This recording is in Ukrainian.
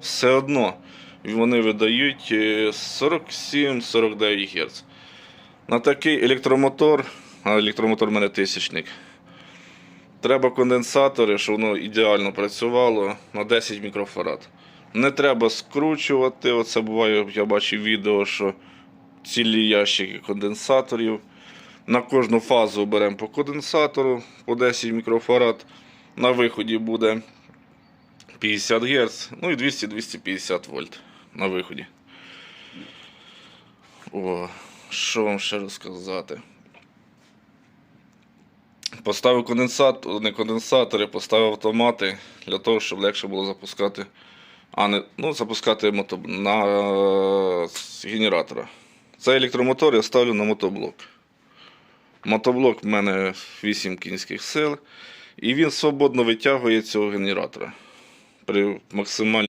все одно вони видають е, 47-49 Гц. На такий електромотор, а електромотор в мене тисячник. Треба конденсатори, щоб воно ідеально працювало на 10 мікрофарад. Не треба скручувати. Оце буває, я бачив відео, що цілі ящики конденсаторів. На кожну фазу беремо по конденсатору по 10 мікрофарад. На виході буде 50 Гц, ну і 200-250 вольт на виході. О, що вам ще розказати? Поставив конденсатор, не конденсатори, поставив автомати для того, щоб легше було запускати. А не, ну, запускати мото, на генератора. Цей електромотор я ставлю на мотоблок. Мотоблок в мене 8 кінських сил, і він свободно витягує цього генератора при максимальній